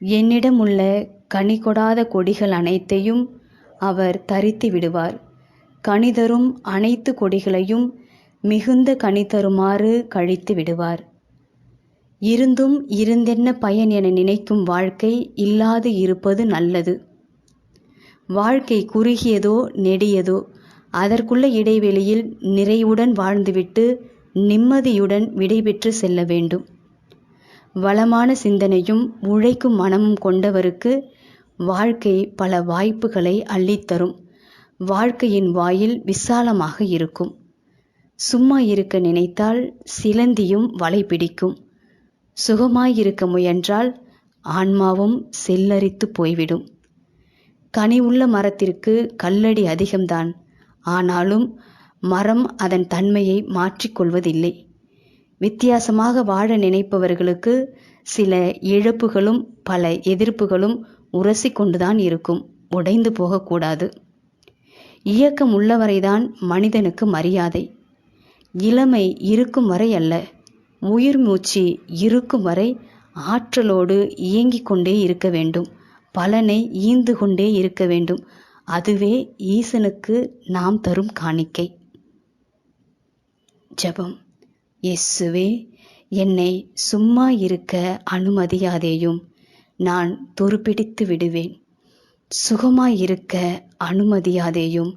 என்னிடம் உள்ள கனி கொடாத கொடிகள் அனைத்தையும் அவர் தரித்து விடுவார். கனிதரும் அனைத்து கொடிகளையும் மிகுந்த கனி தருமாறு கழித்து விடுவார். இருந்தும் இருந்தென்ன பயன் என நினைக்கும் வாழ்க்கை இல்லாது இருப்பது நல்லது. வாழ்க்கை குறுகியதோ நெடியதோ அதற்குள்ள இடைவெளியில் நிறைவுடன் வாழ்ந்துவிட்டு நிம்மதியுடன் விடைபெற்று செல்ல வேண்டும். வளமான சிந்தனையும் உழைக்கும் மனமும் கொண்டவருக்கு வாழ்க்கை பல வாய்ப்புகளை அள்ளித்தரும். வாழ்க்கையின் வாயில் விசாலமாக இருக்கும். சும்மா இருக்க நினைத்தால் சிலந்தியும் வலை பிடிக்கும். சுகமாயிருக்க முயன்றால் ஆன்மாவும் செல்லரித்து போய்விடும். கனி உள்ள மரத்திற்கு கல்லடி அதிகம்தான். ஆனாலும் மரம் அதன் தன்மையை மாற்றிக்கொள்வதில்லை. வித்தியாசமாக வாழ நினைப்பவர்களுக்கு சில இழப்புகளும் பல எதிர்ப்புகளும் உரசிக்கொண்டுதான் இருக்கும். உடைந்து போகக்கூடாது. இயக்கம் உள்ளவரைதான் மனிதனுக்கு மரியாதை. இளமை இருக்கும் வரை அல்ல. உயிர் மூச்சு இருக்கும் வரை ஆற்றலோடு இயங்கிக் கொண்டே இருக்க வேண்டும். பலனை ஈந்து கொண்டே இருக்க வேண்டும். அதுவே ஈசனுக்கு நாம் தரும் காணிக்கை. ஜெபம். இயேசுவே என்னை சும்மா இருக்க அனுமதியாதேயும் நான் துருப்பிடித்து விடுவேன். சுகமாயிருக்க அனுமதியாதேயும்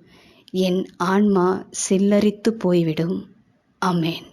என் ஆன்மா சில்லரித்து போய்விடும். அமேன்